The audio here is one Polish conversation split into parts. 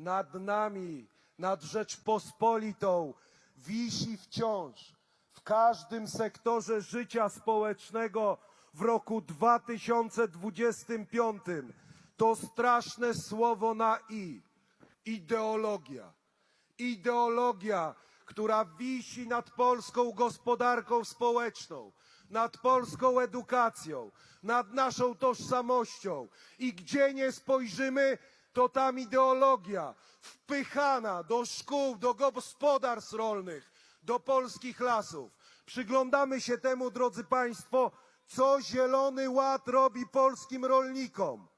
nad nami, nad Rzeczpospolitą wisi wciąż w każdym sektorze życia społecznego w roku 2025 to straszne słowo na i ideologia. Ideologia, która wisi nad polską gospodarką społeczną, nad polską edukacją, nad naszą tożsamością. I gdzie nie spojrzymy, to tam ideologia wpychana do szkół, do gospodarstw rolnych, do polskich lasów. Przyglądamy się temu, drodzy Państwo, co Zielony Ład robi polskim rolnikom.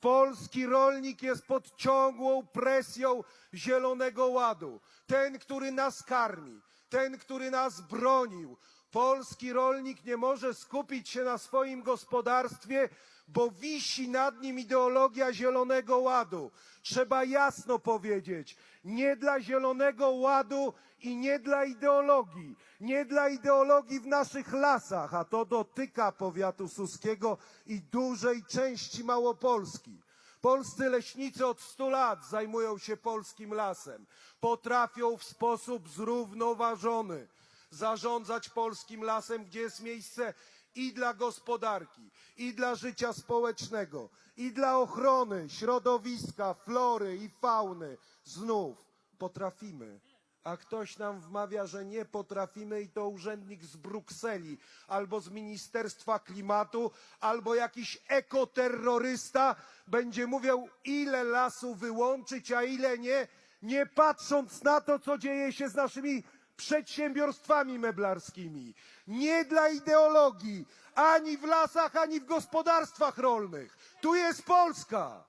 Polski rolnik jest pod ciągłą presją Zielonego Ładu. Ten, który nas karmi, ten, który nas bronił. Polski rolnik nie może skupić się na swoim gospodarstwie, bo wisi nad nim ideologia Zielonego Ładu. Trzeba jasno powiedzieć, nie dla Zielonego Ładu i nie dla ideologii, nie dla ideologii w naszych lasach, a to dotyka powiatu suskiego i dużej części Małopolski. Polscy leśnicy od 100 lat zajmują się polskim lasem. Potrafią w sposób zrównoważony zarządzać polskim lasem, gdzie jest miejsce i dla gospodarki, i dla życia społecznego, i dla ochrony środowiska, flory i fauny. Znów potrafimy. A ktoś nam wmawia, że nie potrafimy i to urzędnik z Brukseli, albo z Ministerstwa Klimatu, albo jakiś ekoterrorysta będzie mówił, ile lasu wyłączyć, a ile nie, nie patrząc na to, co dzieje się z naszymi przedsiębiorstwami meblarskimi. Nie dla ideologii, ani w lasach, ani w gospodarstwach rolnych. Tu jest Polska.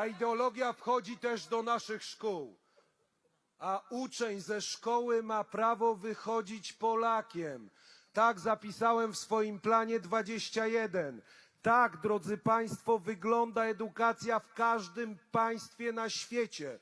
Ta ideologia wchodzi też do naszych szkół. A uczeń ze szkoły ma prawo wychodzić Polakiem. Tak zapisałem w swoim planie 21. Tak, drodzy Państwo, wygląda edukacja w każdym państwie na świecie.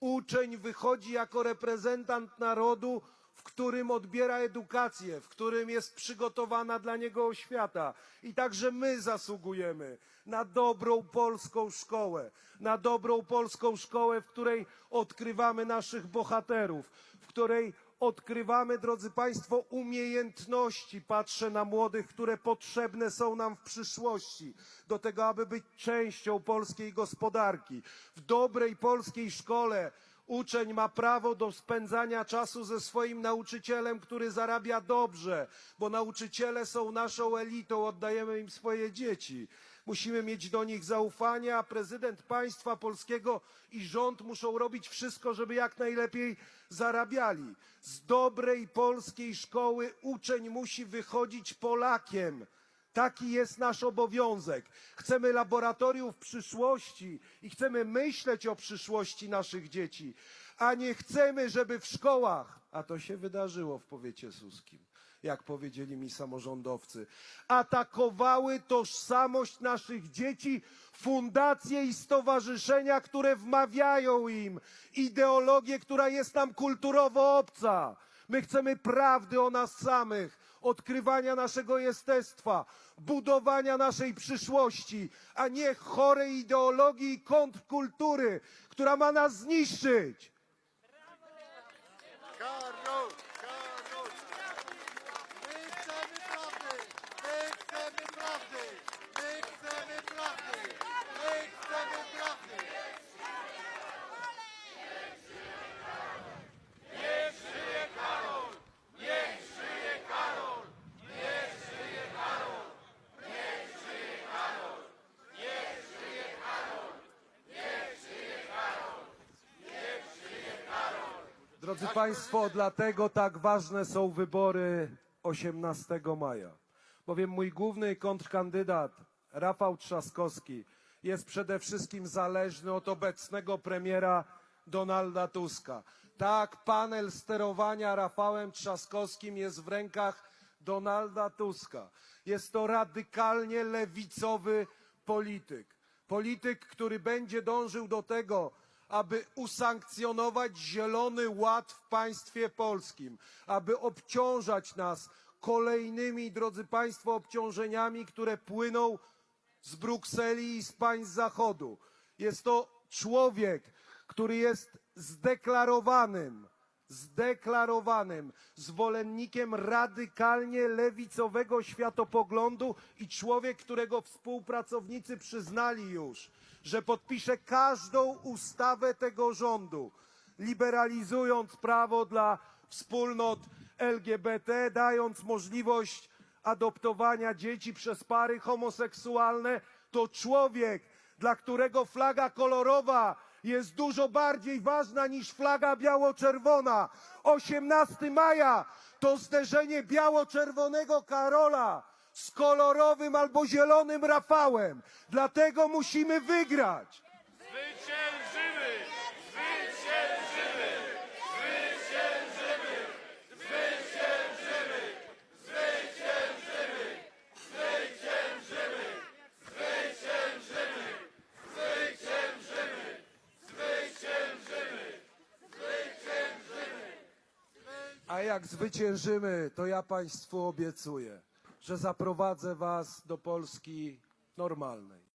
Uczeń wychodzi jako reprezentant narodu, w którym odbiera edukację, w którym jest przygotowana dla niego oświata. I także my zasługujemy na dobrą polską szkołę, na dobrą polską szkołę, w której odkrywamy naszych bohaterów, w której odkrywamy, drodzy Państwo, umiejętności. Patrzę na młodych, które potrzebne są nam w przyszłości, do tego, aby być częścią polskiej gospodarki. W dobrej polskiej szkole Uczeń ma prawo do spędzania czasu ze swoim nauczycielem, który zarabia dobrze, bo nauczyciele są naszą elitą, oddajemy im swoje dzieci. Musimy mieć do nich zaufanie, a prezydent państwa polskiego i rząd muszą robić wszystko, żeby jak najlepiej zarabiali. Z dobrej polskiej szkoły uczeń musi wychodzić Polakiem. Taki jest nasz obowiązek. Chcemy laboratoriów przyszłości i chcemy myśleć o przyszłości naszych dzieci, a nie chcemy, żeby w szkołach, a to się wydarzyło w powiecie suskim, jak powiedzieli mi samorządowcy, atakowały tożsamość naszych dzieci fundacje i stowarzyszenia, które wmawiają im ideologię, która jest nam kulturowo obca. My chcemy prawdy o nas samych, odkrywania naszego jestestwa, budowania naszej przyszłości, a nie chorej ideologii i kontrkultury, która ma nas zniszczyć. Carlos! Drodzy Państwo, dlatego tak ważne są wybory 18 maja. Bowiem mój główny kontrkandydat, Rafał Trzaskowski, jest przede wszystkim zależny od obecnego premiera Donalda Tuska. Tak, panel sterowania Rafałem Trzaskowskim jest w rękach Donalda Tuska. Jest to radykalnie lewicowy polityk. Polityk, który będzie dążył do tego, aby usankcjonować Zielony Ład w państwie polskim, aby obciążać nas kolejnymi, drodzy Państwo, obciążeniami, które płyną z Brukseli i z państw Zachodu. Jest to człowiek, który jest zdeklarowanym, zdeklarowanym zwolennikiem radykalnie lewicowego światopoglądu i człowiek, którego współpracownicy przyznali już, że podpisze każdą ustawę tego rządu, liberalizując prawo dla wspólnot LGBT, dając możliwość adoptowania dzieci przez pary homoseksualne, to człowiek, dla którego flaga kolorowa jest dużo bardziej ważna niż flaga biało-czerwona. 18 maja to zderzenie biało-czerwonego Karola z kolorowym albo zielonym Rafałem. Dlatego musimy wygrać. A jak zwyciężymy, to ja Państwu obiecuję, że zaprowadzę Was do Polski normalnej.